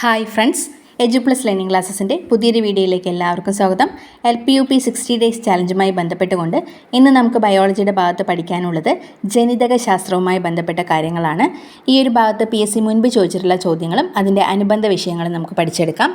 Hi friends edu plus learning ക്ലാസ്സസിന്റെ പുതിയൊരു വീഡിയോയിലേക്ക് എല്ലാവർക്കും സ്വാഗതം. L P U P sixty days ചാലഞ്ചുമായി ബന്ധപ്പെട്ടുകൊണ്ട് ഇന്ന് നമുക്ക് ബയോളജിയുടെ ഭാഗത്ത് പഠിക്കാനുള്ളത് ജനിതക ശാസ്ത്രവുമായി ബന്ധപ്പെട്ട കാര്യങ്ങളാണ്. ഈ ഒരു ഭാഗത്ത് പി എസ് സി മുൻപ് ചോദിച്ചിട്ടുള്ള ചോദ്യങ്ങളും അതിന്റെ അനുബന്ധ വിഷയങ്ങളും നമുക്ക് പഠിച്ചെടുക്കാം.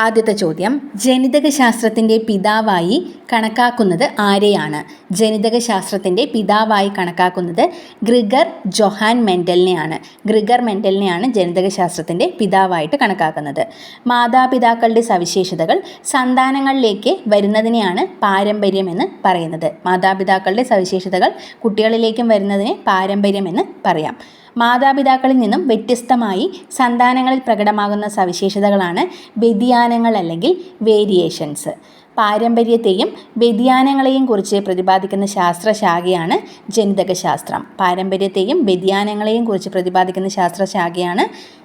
ആദ്യത്തെ ചോദ്യം. ജനിതക ശാസ്ത്രത്തിന്റെ പിതാവായി കണക്കാക്കുന്നത് ആരെയാണ്? ജനിതക ശാസ്ത്രത്തിന്റെ പിതാവായി കണക്കാക്കുന്നത് ഗ്രിഗർ ജൊഹാൻ മെൻഡലിനെയാണ്. ഗ്രിഗർ മെൻഡലിനെയാണ് ജനിതക ശാസ്ത്രത്തിന്റെ പിതാവായിട്ട് കണക്കാക്കുന്നത്. മാതാപിതാക്കളുടെ സവിശേഷതകൾ സന്താനങ്ങളിലേക്ക് വരുന്നതിനെയാണ് പാരമ്പര്യമെന്ന് പറയുന്നത്. മാതാപിതാക്കളുടെ സവിശേഷതകൾ കുട്ടികളിലേക്കും വരുന്നതിനെ പാരമ്പര്യമെന്ന് പറയാം. മാതാപിതാക്കളിൽ നിന്നും വ്യത്യസ്തമായി സന്താനങ്ങളിൽ പ്രകടമാകുന്ന സവിശേഷതകളാണ് വ്യതിയാനങ്ങൾ അല്ലെങ്കിൽ വേരിയേഷൻസ് പാരമ്പര്യത്തെയും വ്യതിയാനങ്ങളെയും കുറിച്ച് പ്രതിപാദിക്കുന്ന ശാസ്ത്രശാഖയാണ് ജനിതകശാസ്ത്രം. പാരമ്പര്യത്തെയും വ്യതിയാനങ്ങളെയും കുറിച്ച് പ്രതിപാദിക്കുന്ന ശാസ്ത്രശാഖയാണ്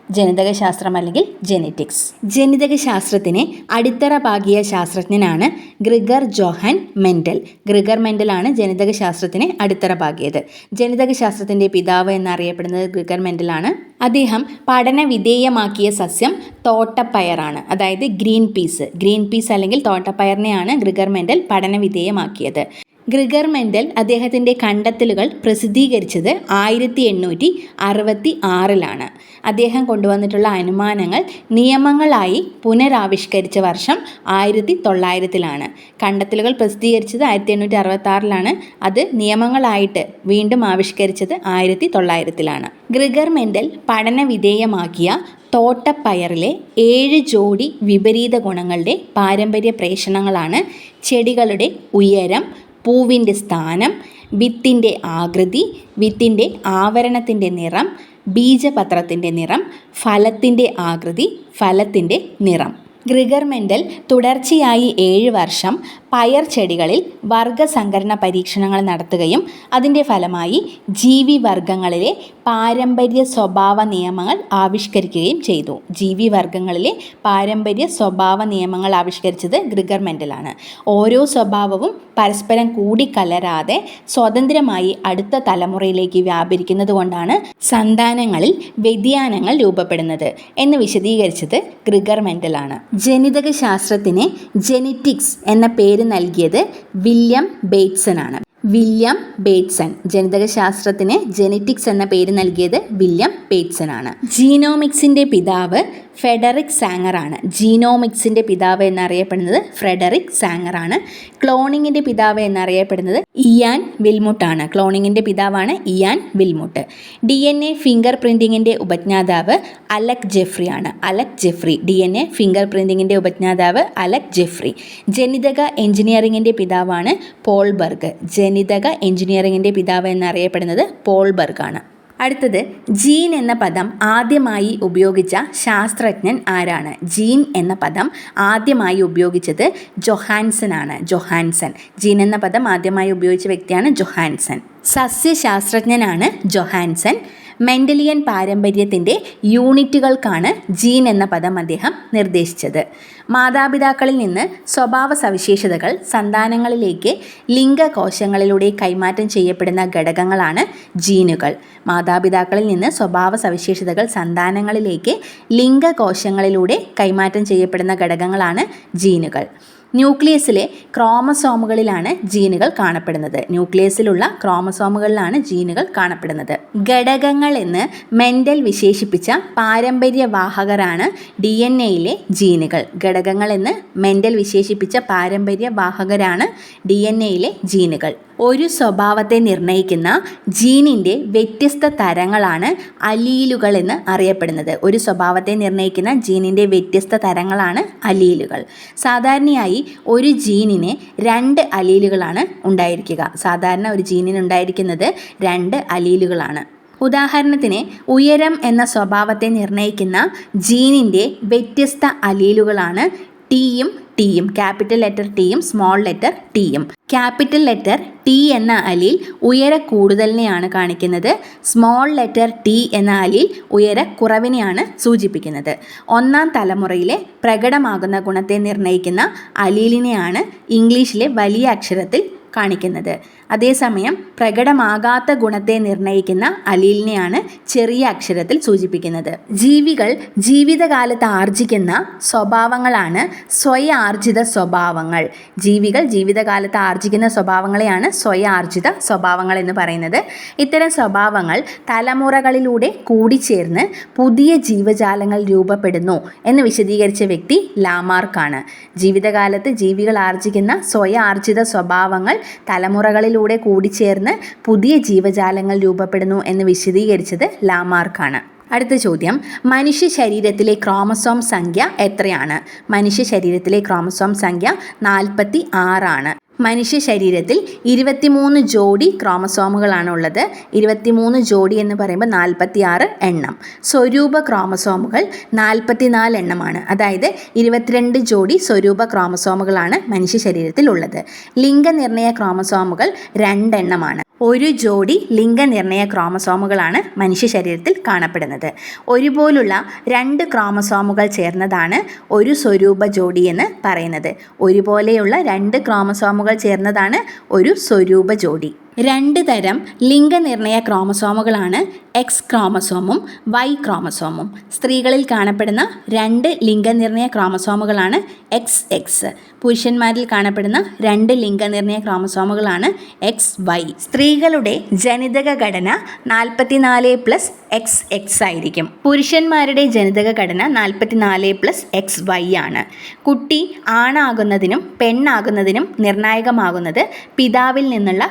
ജനിതകശാസ്ത്രം അല്ലെങ്കിൽ ജെനറ്റിക്സ്. ജനിതകശാസ്ത്രത്തിന് അടിത്തറ പാകിയ ശാസ്ത്രജ്ഞനാണ് ഗ്രിഗർ ജോഹാൻ മെൻഡൽ. ഗ്രിഗർ മെൻഡലാണ് ജനിതകശാസ്ത്രത്തിന് അടിത്തറ പാകിയത്. ജനിതകശാസ്ത്രത്തിന്റെ പിതാവ് എന്നറിയപ്പെടുന്നത് ഗ്രിഗർ മെൻഡലാണ് അദ്ദേഹം പഠന വിധേയമാക്കിയ സസ്യം തോട്ടപ്പയറാണ് അതായത് ഗ്രീൻ പീസ്. ഗ്രീൻ പീസ് അല്ലെങ്കിൽ തോട്ടപ്പയറിനെയാണ് ഗ്രിഗർ മെൻഡൽ പഠന വിധേയമാക്കിയത് ഗ്രിഗർ മെൻഡൽ അദ്ദേഹത്തിന്റെ കണ്ടെത്തലുകൾ പ്രസിദ്ധീകരിച്ചത് ആയിരത്തി എണ്ണൂറ്റി അറുപത്തി ആറിലാണ് അദ്ദേഹം കൊണ്ടുവന്നിട്ടുള്ള അനുമാനങ്ങൾ നിയമങ്ങളായി പുനരാവിഷ്കരിച്ച വർഷം ആയിരത്തി തൊള്ളായിരത്തിലാണ് കണ്ടെത്തലുകൾ പ്രസിദ്ധീകരിച്ചത് ആയിരത്തി എണ്ണൂറ്റി അറുപത്തി ആറിലാണ് അത് നിയമങ്ങളായിട്ട് വീണ്ടും ആവിഷ്കരിച്ചത് ആയിരത്തി തൊള്ളായിരത്തിലാണ് ഗ്രിഗർ മെൻഡൽ പഠന വിധേയമാക്കിയ തോട്ടപ്പയറിലെ ഏഴ് ജോഡി വിപരീത ഗുണങ്ങളുടെ പാരമ്പര്യ പ്രേഷണങ്ങളാണ് ചെടികളുടെ ഉയരം പൂവിന്റെ സ്ഥാനം വിത്തിന്റെ ആകൃതി വിത്തിന്റെ ആവരണത്തിന്റെ നിറം ബീജപത്രത്തിന്റെ നിറം ഫലത്തിന്റെ ആകൃതി ഫലത്തിന്റെ നിറം. ഗ്രിഗർ മെൻഡൽ തുടർച്ചയായി ഏഴ് വർഷം പയർ ചെടികളിൽ വർഗസംഘടന പരീക്ഷണങ്ങൾ നടത്തുകയും അതിന്റെ ഫലമായി ജീവി ജീവിവർഗങ്ങളിലെ പാരമ്പര്യ സ്വഭാവ നിയമങ്ങൾ ആവിഷ്കരിക്കുകയും ചെയ്തു. ജീവി ജീവിവർഗങ്ങളിലെ പാരമ്പര്യ സ്വഭാവ നിയമങ്ങൾ ആവിഷ്കരിച്ചത് ഗ്രിഗർ മെൻഡലാണ് ഓരോ സ്വഭാവവും പരസ്പരം കൂടിക്കലരാതെ സ്വതന്ത്രമായി അടുത്ത തലമുറയിലേക്ക് വ്യാപരിക്കുന്നത് കൊണ്ടാണ് സന്താനങ്ങളിൽ വ്യതിയാനങ്ങൾ രൂപപ്പെടുന്നത് എന്ന് വിശദീകരിച്ചത് ഗ്രിഗർ മെൻഡലാണ് ജനിതക ശാസ്ത്രത്തിന് ജെനറ്റിക്സ് എന്ന പേര് നൽകിയത് വില്യം ബേറ്റ്സൺ ആണ് വില്യം ബേറ്റ്സൺ ജനിതകശാസ്ത്രത്തിന് ജെനറ്റിക്സ് എന്ന പേര് നൽകിയത് വില്യം ബേറ്റ്സൺ ആണ് ജീനോമിക്സിന്റെ പിതാവ് ഫെഡറിക് സാങ്ങറാണ്. ജീനോമിക്സിന്റെ പിതാവ് എന്നറിയപ്പെടുന്നത് ഫ്രെഡറിക് സാങ്ങറാണ്. ക്ലോണിങ്ങിന്റെ പിതാവ് എന്നറിയപ്പെടുന്നത് ഇയാൻ വിൽമുട്ടാണ്. ക്ലോണിങ്ങിന്റെ പിതാവാണ് Ian Wilmut. D N A finger പ്രിന്റിങ്ങിന്റെ ഉപജ്ഞാതാവ് അലക് ജെഫ്രി ആണ് Alec Jeffrey D N A finger പ്രിന്റിങ്ങിന്റെ ഉപജ്ഞാതാവ് അലക് ജെഫ്രി. ജനിതക എഞ്ചിനീയറിങ്ങിന്റെ പിതാവാണ് പോൾബർഗ്. ജനിതക എഞ്ചിനീയറിങ്ങിന്റെ പിതാവ് എന്നറിയപ്പെടുന്നത് പോൾബർഗ് ആണ് അടുത്തത് ജീൻ എന്ന പദം ആദ്യമായി ഉപയോഗിച്ച ശാസ്ത്രജ്ഞൻ ആരാണ്? ജീൻ എന്ന പദം ആദ്യമായി ഉപയോഗിച്ചത് ജൊഹാൻസൺ ആണ്. ജൊഹാൻസൺ. ജീൻ എന്ന പദം ആദ്യമായി ഉപയോഗിച്ച വ്യക്തിയാണ് ജൊഹാൻസൺ. സസ്യശാസ്ത്രജ്ഞനാണ് ജൊഹാൻസൺ. മെന്റലിയൻ പാരമ്പര്യത്തിന്റെ യൂണിറ്റുകൾക്കാണ് ജീൻ എന്ന പദം അദ്ദേഹം നിർദ്ദേശിച്ചത്. മാതാപിതാക്കളിൽ നിന്ന് സ്വഭാവ സവിശേഷതകൾ സന്താനങ്ങളിലേക്ക് ലിംഗകോശങ്ങളിലൂടെ കൈമാറ്റം ചെയ്യപ്പെടുന്ന ഘടകങ്ങളാണ് ജീനുകൾ. മാതാപിതാക്കളിൽ നിന്ന് സ്വഭാവ സവിശേഷതകൾ സന്താനങ്ങളിലേക്ക് ലിംഗകോശങ്ങളിലൂടെ കൈമാറ്റം ചെയ്യപ്പെടുന്ന ഘടകങ്ങളാണ് ജീനുകൾ. ന്യൂക്ലിയസിലെ ക്രോമസോമുകളിലാണ് ജീനുകൾ കാണപ്പെടുന്നത്. ന്യൂക്ലിയസിലുള്ള ക്രോമസോമുകളിലാണ് ജീനുകൾ കാണപ്പെടുന്നത്. ഘടകങ്ങൾ എന്ന് മെൻഡൽ വിശേഷിപ്പിച്ച പാരമ്പര്യ വാഹകരാണ് ഡി എൻ എയിലെ ജീനുകൾ. ഘടകങ്ങൾ എന്ന് മെൻഡൽ വിശേഷിപ്പിച്ച പാരമ്പര്യ വാഹകരാണ് ഡി എൻ എയിലെ ജീനുകൾ. ഒരു സ്വഭാവത്തെ നിർണയിക്കുന്ന ജീനിന്റെ വ്യത്യസ്ത തരങ്ങളാണ് അലീലുകൾ എന്ന് അറിയപ്പെടുന്നത്. ഒരു സ്വഭാവത്തെ നിർണയിക്കുന്ന ജീനിന്റെ വ്യത്യസ്ത തരങ്ങളാണ് അലീലുകൾ. സാധാരണയായി ഒരു ജീനിന് രണ്ട് അലീലുകളാണ് ഉണ്ടായിരിക്കുക. സാധാരണ ഒരു ജീനിന് ഉണ്ടായിരിക്കുന്നത് രണ്ട് അലീലുകളാണ്. ഉദാഹരണത്തിന് ഉയരം എന്ന സ്വഭാവത്തെ നിർണയിക്കുന്ന ജീനിന്റെ വ്യത്യസ്ത അലീലുകളാണ് ടിയും ടിയും ക്യാപിറ്റൽ ലെറ്റർ ടിയും സ്മോൾ ലെറ്റർ ടിയും. ക്യാപിറ്റൽ ലെറ്റർ ടി എന്ന അലിൽ ഉയര കൂടുതലിനെയാണ് കാണിക്കുന്നത്. സ്മോൾ ലെറ്റർ ടി എന്ന അലിൽ ഉയര കുറവിനെയാണ് സൂചിപ്പിക്കുന്നത്. ഒന്നാം തലമുറയിലെ പ്രകടമാകുന്ന ഗുണത്തെ നിർണയിക്കുന്ന അലീലിനെയാണ് ഇംഗ്ലീഷിലെ വലിയ അക്ഷരത്തിൽ കാണിക്കുന്നത്. അതേസമയം പ്രകടമാകാത്ത ഗുണത്തെ നിർണയിക്കുന്ന അലീലിനെയാണ് ചെറിയ അക്ഷരത്തിൽ സൂചിപ്പിക്കുന്നത്. ജീവികൾ ജീവിതകാലത്ത് ആർജിക്കുന്ന സ്വഭാവങ്ങളാണ് സ്വയാർജിത സ്വഭാവങ്ങൾ. ജീവികൾ ജീവിതകാലത്ത് ആർജിക്കുന്ന സ്വഭാവങ്ങളെയാണ് സ്വയാർജിത സ്വഭാവങ്ങൾ എന്ന് പറയുന്നത്. ഇത്തരം സ്വഭാവങ്ങൾ തലമുറകളിലൂടെ കൂടിച്ചേർന്ന് പുതിയ ജീവജാലങ്ങൾ രൂപപ്പെടുന്നു എന്ന് വിശദീകരിച്ച വ്യക്തി ലാമാർക്കാണ്. ജീവിതകാലത്ത് ജീവികൾ ആർജിക്കുന്ന സ്വയാർജിത സ്വഭാവങ്ങൾ തലമുറകളിലൂടെ കൂടിച്ചേർന്ന് പുതിയ ജീവജാലങ്ങൾ രൂപപ്പെടുന്നു എന്ന് വിശദീകരിച്ചത് ലാമാർക്കാണ്. അടുത്ത ചോദ്യം മനുഷ്യ ശരീരത്തിലെ ക്രോമസോം സംഖ്യ എത്രയാണ്? മനുഷ്യ ശരീരത്തിലെ ക്രോമസോം സംഖ്യ നാൽപ്പത്തി ആറാണ്. മനുഷ്യ ശരീരത്തിൽ ഇരുപത്തിമൂന്ന് ജോഡി ക്രോമസോമുകളാണ് ഉള്ളത് ഇരുപത്തിമൂന്ന് ജോഡി എന്ന് പറയുമ്പോൾ നാൽപ്പത്തി ആറ് എണ്ണം. സ്വരൂപ ക്രോമസോമുകൾ നാൽപ്പത്തിനാല് എണ്ണമാണ്. അതായത് ഇരുപത്തിരണ്ട് ജോഡി സ്വരൂപ ക്രോമസോമുകളാണ് മനുഷ്യ ശരീരത്തിൽ ഉള്ളത് ലിംഗനിർണയ ക്രോമസോമുകൾ രണ്ടെണ്ണമാണ്. ഒരു ജോഡി ലിംഗനിർണയ ക്രോമസോമുകളാണ് മനുഷ്യ ശരീരത്തിൽ കാണപ്പെടുന്നത്. ഒരുപോലുള്ള രണ്ട് ക്രോമസോമുകൾ ചേർന്നതാണ് ഒരു സ്വരൂപ ജോഡി എന്ന് പറയുന്നത്. ഒരുപോലെയുള്ള രണ്ട് ക്രോമസോമുകൾ ചേർന്നതാണ് ഒരു സ്വരൂപ ജോഡി. രണ്ട് തരം ലിംഗനിർണയ ക്രോമസോമുകളാണ് എക്സ് ക്രോമസോമും വൈ ക്രോമസോമും. സ്ത്രീകളിൽ കാണപ്പെടുന്ന രണ്ട് ലിംഗനിർണയ ക്രോമസോമുകളാണ് എക്സ് എക്സ് പുരുഷന്മാരിൽ കാണപ്പെടുന്ന രണ്ട് ലിംഗനിർണയ ക്രോമസോമുകളാണ് എക്സ് വൈ സ്ത്രീകളുടെ ജനിതക ഘടന നാൽപ്പത്തിനാല് പ്ലസ് എക്സ് എക്സ് ആയിരിക്കും. പുരുഷന്മാരുടെ ജനിതക ഘടന നാൽപ്പത്തിനാല് പ്ലസ് എക്സ് വൈ ആണ്. കുട്ടി ആണാകുന്നതിനും പെണ്ണാകുന്നതിനും നിർണായകമാകുന്നത് പിതാവിൽ നിന്നുള്ള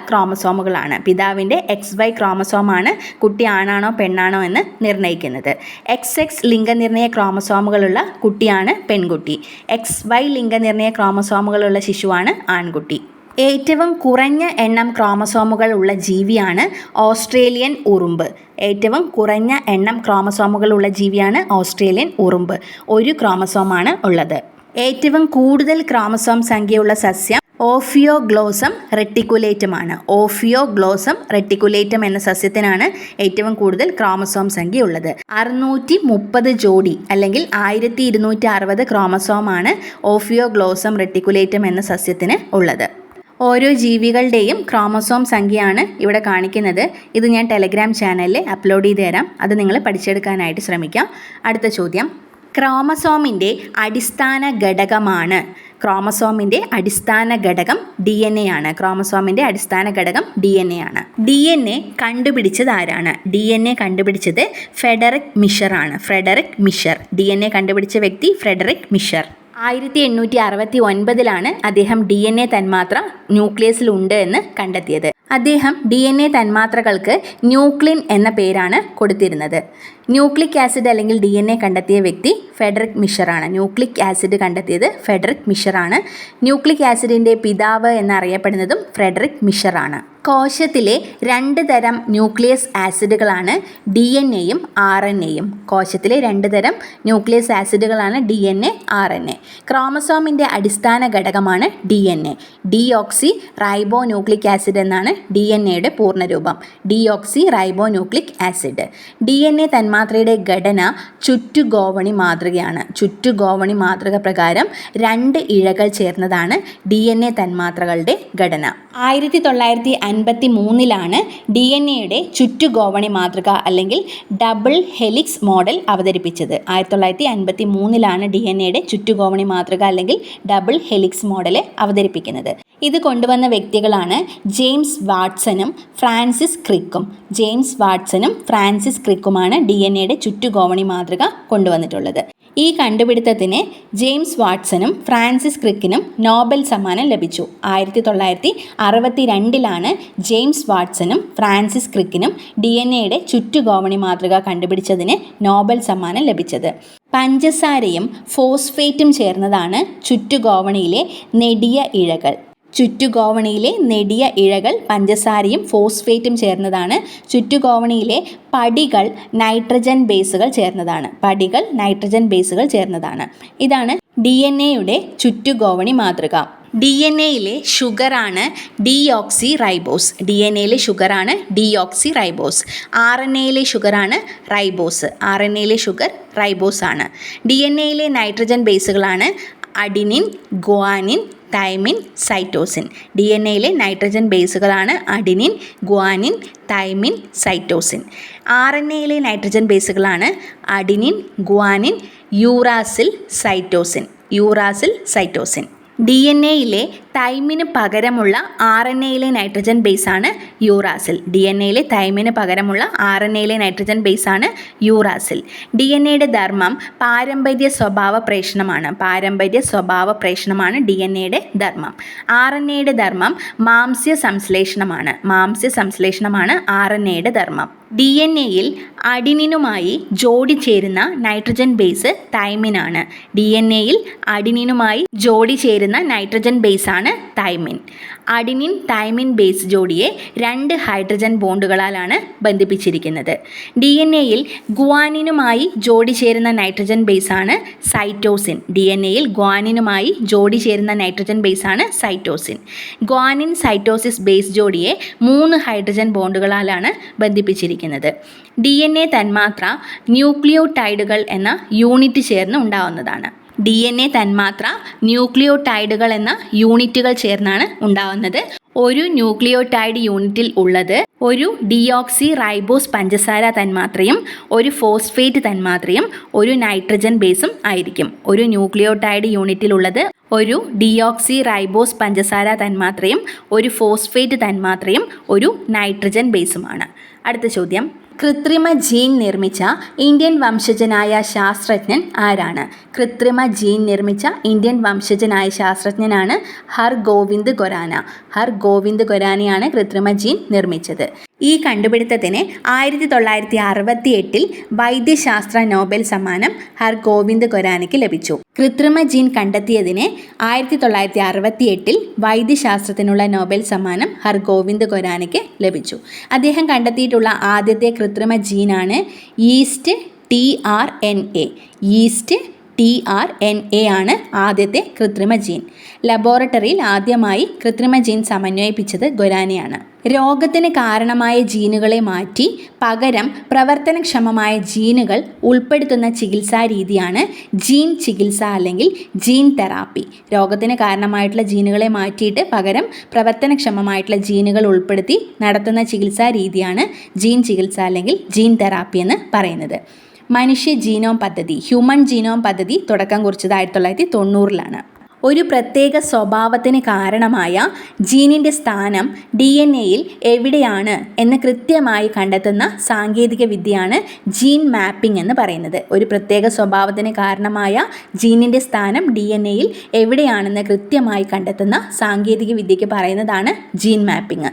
ക്രോമസോമുകളാണ്. പിതാവിന്റെ എക്സ് വൈ ക്രോമസോമാണ് കുട്ടി ആണാണോ പെണ്ണാണോ എന്ന് നിർണയിക്കുന്നത്. എക്സ് എക്സ് ലിംഗനിർണയ ക്രോമസോമുകളുള്ള കുട്ടിയാണ് പെൺകുട്ടി. എക്സ് വൈ ലിംഗനിർണയ ക്രോമസോമുകളുള്ള ശിശുവാണ് ആൺകുട്ടി. ഏറ്റവും കുറഞ്ഞ എണ്ണം ക്രോമസോമുകൾ ഉള്ള ജീവിയാണ് ഓസ്ട്രേലിയൻ ഉറുമ്പ്. ഏറ്റവും കുറഞ്ഞ എണ്ണം ക്രോമസോമുകൾ ഉള്ള ജീവിയാണ് ഓസ്ട്രേലിയൻ ഉറുമ്പ്. ഒരു ക്രോമസോമാണ് ഉള്ളത്. ഏറ്റവും കൂടുതൽ ക്രോമസോം സംഖ്യയുള്ള സസ്യം ഓഫിയോ ഗ്ലോസം റെട്ടിക്കുലേറ്റമാണ്. ഓഫിയോ ഗ്ലോസം റെട്ടിക്കുലേറ്റം എന്ന സസ്യത്തിനാണ് ഏറ്റവും കൂടുതൽ ക്രോമസോം സംഖ്യ ഉള്ളത് അറുന്നൂറ്റി മുപ്പത് ജോഡി അല്ലെങ്കിൽ ആയിരത്തി ഇരുന്നൂറ്റി അറുപത് ക്രോമസോമാണ് ഓഫിയോ ഗ്ലോസം റെട്ടിക്കുലേറ്റം എന്ന സസ്യത്തിന് ഉള്ളത്. ഓരോ ജീവികളുടെയും ക്രോമസോം സംഖ്യയാണ് ഇവിടെ കാണിക്കുന്നത്. ഇത് ഞാൻ ടെലഗ്രാം ചാനലിൽ അപ്ലോഡ് ചെയ്ത് തരാം. അത് നിങ്ങൾ പഠിച്ചെടുക്കാനായിട്ട് ശ്രമിക്കാം. അടുത്ത ചോദ്യം. ക്രോമസോമിന്റെ അടിസ്ഥാന ഘടകമാണ്. ക്രോമസോമിന്റെ അടിസ്ഥാന ഘടകം ഡി എൻ എ ആണ്. ക്രോമസോമിന്റെ അടിസ്ഥാന ഘടകം ഡി എൻ എ ആണ്. ഡി എൻ എ കണ്ടുപിടിച്ചത് ആരാണ്? ഡി എൻ എ കണ്ടുപിടിച്ചത് ഫെഡറിക് മിഷർ ആണ്. Friedrich Miescher. D N A കണ്ടുപിടിച്ച വ്യക്തി ഫ്രെഡറിക് മിഷർ. ആയിരത്തി എണ്ണൂറ്റി അറുപത്തി ഒൻപതിലാണ് അദ്ദേഹം ഡി എൻ എ തന്മാത്ര ന്യൂക്ലിയസിൽ ഉണ്ട് എന്ന് കണ്ടെത്തിയത്. അദ്ദേഹം ഡി എൻ എ തന്മാത്രകൾക്ക് ന്യൂക്ലിൻ എന്ന പേരാണ് കൊടുത്തിരുന്നത്. ന്യൂക്ലിക് ആസിഡ് അല്ലെങ്കിൽ ഡി എൻ എ കണ്ടെത്തിയ വ്യക്തി ഫെഡറിക് മിഷറാണ്. ന്യൂക്ലിക് ആസിഡ് കണ്ടെത്തിയത് ഫെഡറിക് മിഷറാണ്. ന്യൂക്ലിക് ആസിഡിന്റെ പിതാവ് എന്നറിയപ്പെടുന്നതും ഫ്രെഡറിക് മിഷറാണ്. കോശത്തിലെ രണ്ട് തരം ന്യൂക്ലിയസ് ആസിഡുകളാണ് ഡി എൻ എയും ആർ എൻ എയും കോശത്തിലെ രണ്ട് തരം nucleus ആസിഡുകളാണ് D N A R N A. ക്രോമസോമിന്റെ അടിസ്ഥാന ഘടകമാണ് D N A. Deoxyribonucleic acid എന്നാണ് ഡി എൻ എയുടെ പൂർണരൂപം deoxyribonucleic acid. D N A തന്മാത്രയുടെ ഘടന ചുറ്റുഗോവണി മാതൃകയാണ്. ചുറ്റുഗോവണി മാതൃക പ്രകാരം രണ്ട് ഇഴകൾ ചേർന്നതാണ് ഡി എൻ എ തന്മാത്രകളുടെ ഘടന. ആയിരത്തി തൊള്ളായിരത്തി അൻപത്തി മൂന്നിലാണ് ഡി എൻ എയുടെ ചുറ്റുഗോവണി മാതൃക അല്ലെങ്കിൽ ഡബിൾ ഹെലിക്സ് മോഡൽ അവതരിപ്പിച്ചത്. ആയിരത്തി തൊള്ളായിരത്തി അൻപത്തി മൂന്നിലാണ് ഡി എൻ എയുടെ ചുറ്റുഗോവണി മാതൃക അല്ലെങ്കിൽ ഡബിൾ ഹെലിക്സ് മോഡൽ അവതരിപ്പിക്കുന്നത്. ഇത് കൊണ്ടുവന്ന വ്യക്തികളാണ് ജെയിംസ് വാട്സനും ഫ്രാൻസിസ് ക്രിക്കും. ജെയിംസ് വാട്സനും ഫ്രാൻസിസ് ക്രിക്കുമാണ് ഡി എൻ എയുടെ ചുറ്റുകോവണി മാതൃക കൊണ്ടുവന്നിട്ടുള്ളത്. ഈ കണ്ടുപിടുത്തത്തിന് ജെയിംസ് വാട്സനും ഫ്രാൻസിസ് ക്രിക്കിനും നോബൽ സമ്മാനം ലഭിച്ചു. ആയിരത്തി തൊള്ളായിരത്തി അറുപത്തി രണ്ടിലാണ് ജെയിംസ് വാട്സനും ഫ്രാൻസിസ് ക്രിക്കിനും ഡി എൻ എയുടെ ചുറ്റുകോവണി മാതൃക കണ്ടുപിടിച്ചതിന് നോബൽ സമ്മാനം ലഭിച്ചത്. പഞ്ചസാരയും ഫോസ്ഫേറ്റും ചേർന്നതാണ് ചുറ്റുകോവണിയിലെ നെടിയ ഇഴകൾ. ചുറ്റുഗോവണിയിലെ നെടിയ ഇഴകൾ പഞ്ചസാരയും ഫോസ്ഫേറ്റും ചേർന്നതാണ്. ചുറ്റുഗോവണിയിലെ പടികൾ നൈട്രജൻ ബേസുകൾ ചേർന്നതാണ്. പടികൾ നൈട്രജൻ ബേസുകൾ ചേർന്നതാണ്. ഇതാണ് ഡി എൻ എയുടെ ചുറ്റുഗോവണി മാതൃക. ഡി എൻ എയിലെ ഷുഗറാണ് ഡിയോക്സി റൈബോസ് ഡി എൻ എയിലെ ഷുഗറാണ് ഡിയോക്സി റൈബോസ് ആർ എൻ എയിലെ ഷുഗറാണ് റൈബോസ്. ആർ എൻ എയിലെ ഷുഗർ റൈബോസ് ആണ് ഡി എൻ എയിലെ nitrogen ബേസുകളാണ് adenine guanine thymine cytosine. D N എയിലെ nitrogen ബേസുകളാണ് adenine guanine thymine cytosine. R N എയിലെ nitrogen ബേസുകളാണ് adenine guanine uracil cytosine. Uracil cytosine. D N എയിലെ തൈമിന് പകരമുള്ള ആർ എൻ എയിലെ nitrogen ബേസാണ് യൂറാസിൽ. ഡി എൻ എയിലെ തൈമിന് പകരമുള്ള ആർ എൻ എയിലെ നൈട്രജൻ ബേസാണ് യൂറാസിൽ. ഡി എൻ എയുടെ ധർമ്മം പാരമ്പര്യ സ്വഭാവ പ്രേഷണമാണ്. പാരമ്പര്യ സ്വഭാവ പ്രേഷണമാണ് ഡി എൻ എയുടെ ധർമ്മം. ആർ എൻ എയുടെ ധർമ്മം മാംസ്യ സംശ്ലേഷണമാണ്. മാംസ്യ സംശ്ലേഷണമാണ് ആർ എൻ എയുടെ ധർമ്മം. ഡി എൻ എയിൽ അഡിനിനുമായി ജോഡി ചേരുന്ന നൈട്രജൻ ബേസ് തൈമിനാണ്. ഡി എൻ എയിൽ അഡിനിനുമായി ജോഡി ചേരുന്ന നൈട്രജൻ ബേസാണ് തൈമിൻ അഡിനിൻ തൈമിൻ ബേസ് ജോഡിയെ രണ്ട് ഹൈഡ്രജൻ ബോണ്ടുകളാലാണ് ബന്ധിപ്പിച്ചിരിക്കുന്നത്. ഡി എൻ എയിൽ ഗ്വാനിനുമായി ജോഡി ചേരുന്ന നൈട്രജൻ ബേസാണ് സൈറ്റോസിൻ ഡി എൻ എയിൽ ഗ്വാനിനുമായി ജോഡി ചേരുന്ന നൈട്രജൻ ബേസാണ് സൈറ്റോസിൻ ഗ്വാനിൻ സൈറ്റോസിസ് ബേസ് ജോഡിയെ മൂന്ന് ഹൈഡ്രജൻ ബോണ്ടുകളാലാണ് ബന്ധിപ്പിച്ചിരിക്കുന്നത്. ഡി എൻ എ തന്മാത്ര ന്യൂക്ലിയോടൈഡുകൾ എന്ന യൂണിറ്റ് ചേർന്ന് ഉണ്ടാവുന്നതാണ്. ഡി എൻ എ തന്മാത്ര ന്യൂക്ലിയോടൈഡുകൾ എന്ന യൂണിറ്റുകൾ ചേർന്നാണ് ഉണ്ടാവുന്നത്. ഒരു ന്യൂക്ലിയോടൈഡ് യൂണിറ്റിൽ ഉള്ളത് ഒരു ഡിയോക്സി റൈബോസ് പഞ്ചസാര തന്മാത്രയും ഒരു ഫോസ്ഫേറ്റ് തന്മാത്രയും ഒരു നൈട്രജൻ ബേസും ആയിരിക്കും. ഒരു ന്യൂക്ലിയോടൈഡ് യൂണിറ്റിൽ ഉള്ളത് ഒരു ഡിയോക്സി റൈബോസ് പഞ്ചസാര തന്മാത്രയും ഒരു ഫോസ്ഫേറ്റ് തന്മാത്രയും ഒരു നൈട്രജൻ ബേസുമാണ്. അടുത്ത ചോദ്യം. കൃത്രിമ ജീൻ നിർമ്മിച്ച ഇന്ത്യൻ വംശജനായ ശാസ്ത്രജ്ഞൻ ആരാണ്? കൃത്രിമ ജീൻ നിർമ്മിച്ച ഇന്ത്യൻ വംശജനായ ശാസ്ത്രജ്ഞനാണ് ഹർ ഗോവിന്ദ് ഖൊരാന ഹർ ഗോവിന്ദ് ഖൊരാനയാണ് കൃത്രിമ ജീൻ നിർമ്മിച്ചത്. ഈ കണ്ടുപിടുത്തത്തിന് ആയിരത്തി തൊള്ളായിരത്തി അറുപത്തി എട്ടിൽ വൈദ്യശാസ്ത്ര നോബൽ സമ്മാനം ഹർ ഗോവിന്ദ് ഖൊരാനയ്ക്ക് ലഭിച്ചു. കൃത്രിമ ജീൻ കണ്ടെത്തിയതിന് ആയിരത്തി തൊള്ളായിരത്തി അറുപത്തി എട്ടിൽ വൈദ്യശാസ്ത്രത്തിനുള്ള നോബൽ സമ്മാനം ഹർ ഗോവിന്ദ് ഖൊരാനയ്ക്ക് ലഭിച്ചു. അദ്ദേഹം കണ്ടെത്തിയിട്ടുള്ള ആദ്യത്തെ കൃത്രിമ ജീനാണ് yeast T R N A. Yeast T R N A ആണ് ആദ്യത്തെ കൃത്രിമ ജീൻ. ലബോറട്ടറിയിൽ ആദ്യമായി കൃത്രിമ ജീൻ സമന്വയിപ്പിച്ചത് ഗൊരാനയാണ്. രോഗത്തിന് കാരണമായ ജീനുകളെ മാറ്റി പകരം പ്രവർത്തനക്ഷമമായ ജീനുകൾ ഉൾപ്പെടുത്തുന്ന ചികിത്സാ രീതിയാണ് ജീൻ ചികിത്സ അല്ലെങ്കിൽ ജീൻ തെറാപ്പി. രോഗത്തിന് കാരണമായിട്ടുള്ള ജീനുകളെ മാറ്റിയിട്ട് പകരം പ്രവർത്തനക്ഷമമായിട്ടുള്ള ജീനുകൾ ഉൾപ്പെടുത്തി നടത്തുന്ന ചികിത്സാ രീതിയാണ് ജീൻ ചികിത്സ അല്ലെങ്കിൽ ജീൻ തെറാപ്പി എന്ന് പറയുന്നത്. മനുഷ്യ ജീനോം പദ്ധതി ഹ്യൂമൻ ജീനോം പദ്ധതി തുടക്കം കുറിച്ചത് ആയിരത്തി തൊള്ളായിരത്തി തൊണ്ണൂറിലാണ് ഒരു പ്രത്യേക സ്വഭാവത്തിന് കാരണമായ ജീനിന്റെ സ്ഥാനം ഡി എൻ എയിൽ എവിടെയാണ് എന്ന് കൃത്യമായി കണ്ടെത്തുന്ന സാങ്കേതിക വിദ്യയാണ് ജീൻ മാപ്പിംഗ് എന്ന് പറയുന്നത്. ഒരു പ്രത്യേക സ്വഭാവത്തിന് കാരണമായ ജീനിന്റെ സ്ഥാനം ഡി എൻ എയിൽ എവിടെയാണെന്ന് കൃത്യമായി കണ്ടെത്തുന്ന സാങ്കേതിക വിദ്യയ്ക്ക് പറയുന്നതാണ് ജീൻ മാപ്പിംഗ്.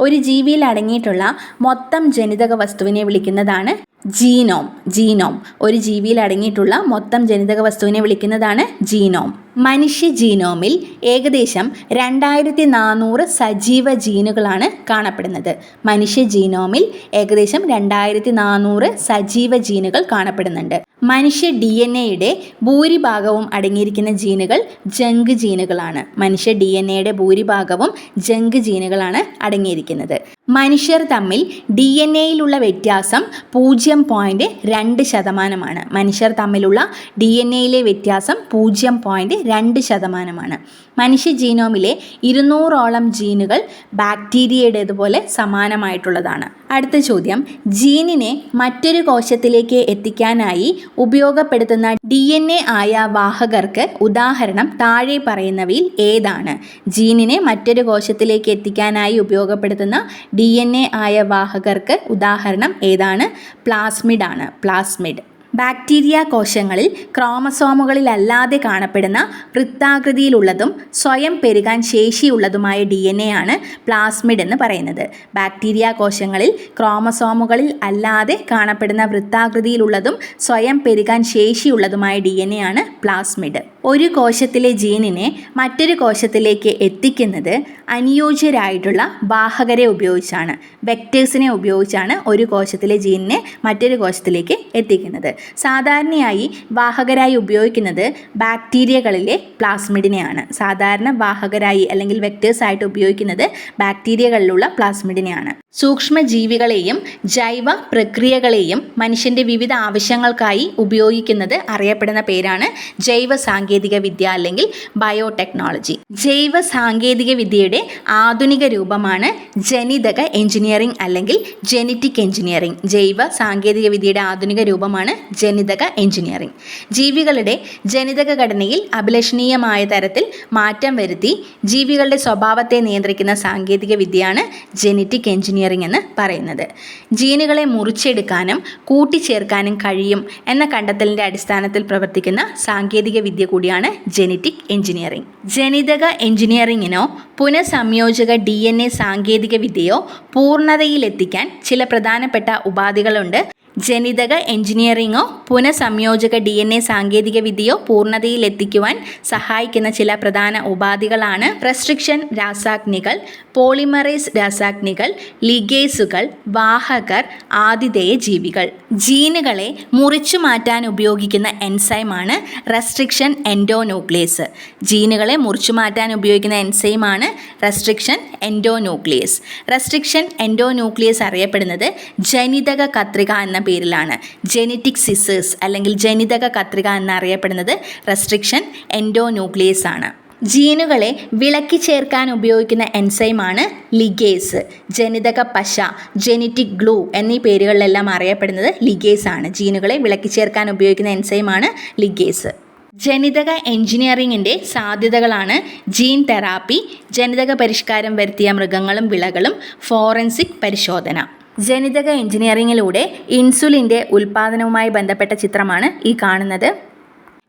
ഒരു ജീവിയിൽ അടങ്ങിയിട്ടുള്ള മൊത്തം ജനിതക വസ്തുവിനെ വിളിക്കുന്നതാണ് ജീനോം ജീനോം. ഒരു ജീവിയിൽ അടങ്ങിയിട്ടുള്ള മൊത്തം ജനിതക വസ്തുവിനെ വിളിക്കുന്നതാണ് ജീനോം. മനുഷ്യ ജീനോമിൽ ഏകദേശം രണ്ടായിരത്തി നാനൂറ് സജീവ ജീനുകളാണ് കാണപ്പെടുന്നത്. മനുഷ്യ ജീനോമിൽ ഏകദേശം രണ്ടായിരത്തി നാനൂറ് സജീവ ജീനുകൾ കാണപ്പെടുന്നുണ്ട്. മനുഷ്യ ഡി എൻ എയുടെ ഭൂരിഭാഗവും അടങ്ങിയിരിക്കുന്ന ജീനുകൾ ജങ്ക് ജീനുകളാണ്. മനുഷ്യ ഡി എൻ എയുടെ ഭൂരിഭാഗവും ജങ്ക് ജീനുകളാണ് അടങ്ങിയിരിക്കുന്നത്. മനുഷ്യർ തമ്മിൽ ഡി എൻ എയിലുള്ള വ്യത്യാസം പൂജ്യം പോയിന്റ് രണ്ട് ശതമാനമാണ്. മനുഷ്യർ തമ്മിലുള്ള ഡി എൻ എയിലെ വ്യത്യാസം പൂജ്യം പോയിന്റ് രണ്ട് ശതമാനമാണ്. മനുഷ്യ ജീനോമിലെ ഇരുന്നൂറോളം ജീനുകൾ ബാക്ടീരിയയുടേതുപോലെ സമാനമായിട്ടുള്ളതാണ്. അടുത്ത ചോദ്യം. ജീനിനെ മറ്റൊരു കോശത്തിലേക്ക് എത്തിക്കാനായി ഉപയോഗപ്പെടുത്തുന്ന ഡി എൻ എ ആയ വാഹകർക്ക് ഉദാഹരണം താഴെ പറയുന്നവയിൽ ഏതാണ്? ജീനിനെ മറ്റൊരു കോശത്തിലേക്ക് എത്തിക്കാനായി ഉപയോഗപ്പെടുത്തുന്ന ഡി എൻ എ ആയ വാഹകർക്ക് ഉദാഹരണം ഏതാണ്? പ്ലാസ്മിഡ് ആണ് പ്ലാസ്മിഡ്. ബാക്ടീരിയ കോശങ്ങളിൽ ക്രോമസോമുകളിലല്ലാതെ കാണപ്പെടുന്ന വൃത്താകൃതിയിലുള്ളതും സ്വയം പെരുകാൻ ശേഷിയുള്ളതുമായ ഡി എൻ എ ആണ് പ്ലാസ്മിഡ് എന്ന് പറയുന്നത്. ബാക്ടീരിയ കോശങ്ങളിൽ ക്രോമസോമുകളിൽ അല്ലാതെ കാണപ്പെടുന്ന വൃത്താകൃതിയിലുള്ളതും സ്വയം പെരുകാൻ ശേഷിയുള്ളതുമായ ഡി എൻ എ ആണ് പ്ലാസ്മിഡ്. ഒരു കോശത്തിലെ ജീനിനെ മറ്റൊരു കോശത്തിലേക്ക് എത്തിക്കുന്നത് അനുയോജ്യരായിട്ടുള്ള വാഹകരെ ഉപയോഗിച്ചാണ്. വെക്ടേഴ്സിനെ ഉപയോഗിച്ചാണ് ഒരു കോശത്തിലെ ജീനിനെ മറ്റൊരു കോശത്തിലേക്ക് എത്തിക്കുന്നത്. സാധാരണയായി വാഹകരായി ഉപയോഗിക്കുന്നത് ബാക്ടീരിയകളിലെ പ്ലാസ്മിഡിനെയാണ്. സാധാരണ വാഹകരായി അല്ലെങ്കിൽ വെക്ടേഴ്സായിട്ട് ഉപയോഗിക്കുന്നത് ബാക്ടീരിയകളിലുള്ള പ്ലാസ്മിഡിനെയാണ്. സൂക്ഷ്മജീവികളെയും ജൈവ പ്രക്രിയകളെയും മനുഷ്യന്റെ വിവിധ ആവശ്യങ്ങൾക്കായി ഉപയോഗിക്കുന്നത് അറിയപ്പെടുന്ന പേരാണ് ജൈവ സാങ്കേതിക വിദ്യ അല്ലെങ്കിൽ ബയോടെക്നോളജി. ജൈവ സാങ്കേതിക വിദ്യയുടെ ആധുനിക രൂപമാണ് ജനിതക എഞ്ചിനീയറിംഗ് അല്ലെങ്കിൽ ജെനറ്റിക് എഞ്ചിനീയറിംഗ് ജൈവ സാങ്കേതിക വിദ്യയുടെ ആധുനിക രൂപമാണ് ജനിതക എഞ്ചിനീയറിംഗ് ജീവികളുടെ ജനിതക ഘടനയിൽ അഭിലഷണീയമായ തരത്തിൽ മാറ്റം വരുത്തി ജീവികളുടെ സ്വഭാവത്തെ നിയന്ത്രിക്കുന്ന സാങ്കേതിക വിദ്യയാണ് ജെനറ്റിക് എഞ്ചിനീയറിംഗ് എന്ന് പറയുന്നത്. ജീനുകളെ മുറിച്ചെടുക്കാനും കൂട്ടിച്ചേർക്കാനും കഴിയും എന്ന കണ്ടെത്തലിന്റെ അടിസ്ഥാനത്തിൽ പ്രവർത്തിക്കുന്ന സാങ്കേതിക വിദ്യ കൂടിയാണ് ജെനറ്റിക് എഞ്ചിനീയറിംഗ്. ജനിതക എഞ്ചിനീയറിംഗിനോ പുനഃസംയോജക ഡി എൻ എ സാങ്കേതിക വിദ്യയോ പൂർണതയിലെത്തിക്കാൻ ചില പ്രധാനപ്പെട്ട ഉപാധികളുണ്ട്. ജനിതക എഞ്ചിനീയറിംഗോ പുനഃസംയോജക ഡി എൻ എ സാങ്കേതിക വിദ്യയോ പൂർണതയിലെത്തിക്കുവാൻ സഹായിക്കുന്ന ചില പ്രധാന ഉപാധികളാണ് റെസ്ട്രിക്ഷൻ രാസാഗ്നികൾ പോളിമറേസ് രാസാഗ്നികൾ ലിഗേസുകൾ വാഹകർ ആതിഥേയ ജീവികൾ. ജീനുകളെ മുറിച്ചു മാറ്റാൻ ഉപയോഗിക്കുന്ന എൻസൈമാണ് റെസ്ട്രിക്ഷൻ എൻഡോന്യൂക്ലിയസ് ജീനുകളെ മുറിച്ചു മാറ്റാൻ ഉപയോഗിക്കുന്ന എൻസൈമാണ് റെസ്ട്രിക്ഷൻ എൻഡോന്യൂക്ലിയസ് റെസ്ട്രിക്ഷൻ എൻഡോന്യൂക്ലിയസ് അറിയപ്പെടുന്നത് ജനിതക കത്രിക എന്ന പേരിലാണ്. ജെനറ്റിക് സിസേഴ്സ് അല്ലെങ്കിൽ ജനിതക കത്രിക എന്നറിയപ്പെടുന്നത് റെസ്ട്രിക്ഷൻ എൻഡോന്യൂക്ലിയസ് ആണ്. ജീനുകളെ വിളക്കി ചേർക്കാൻ ഉപയോഗിക്കുന്ന എൻസൈമാണ് ലിഗേസ് ജനിതക പശ ജെനറ്റിക് ഗ്ലൂ എന്നീ പേരുകളിലെല്ലാം അറിയപ്പെടുന്നത് ലിഗേസ് ആണ്. ജീനുകളെ വിളക്കി ചേർക്കാൻ ഉപയോഗിക്കുന്ന എൻസൈമാണ് ലിഗേസ് ജനിതക എഞ്ചിനീയറിംഗിന്റെ സാധ്യതകളാണ് ജീൻ തെറാപ്പി ജനിതക പരിഷ്കാരം വരുത്തിയ മൃഗങ്ങളും വിളകളും ഫോറൻസിക് പരിശോധന. ജനിതക എഞ്ചിനീയറിംഗിലൂടെ ഇൻസുലിന്റെ ഉൽപ്പാദനവുമായി ബന്ധപ്പെട്ട ചിത്രമാണ് ഈ കാണുന്നത്.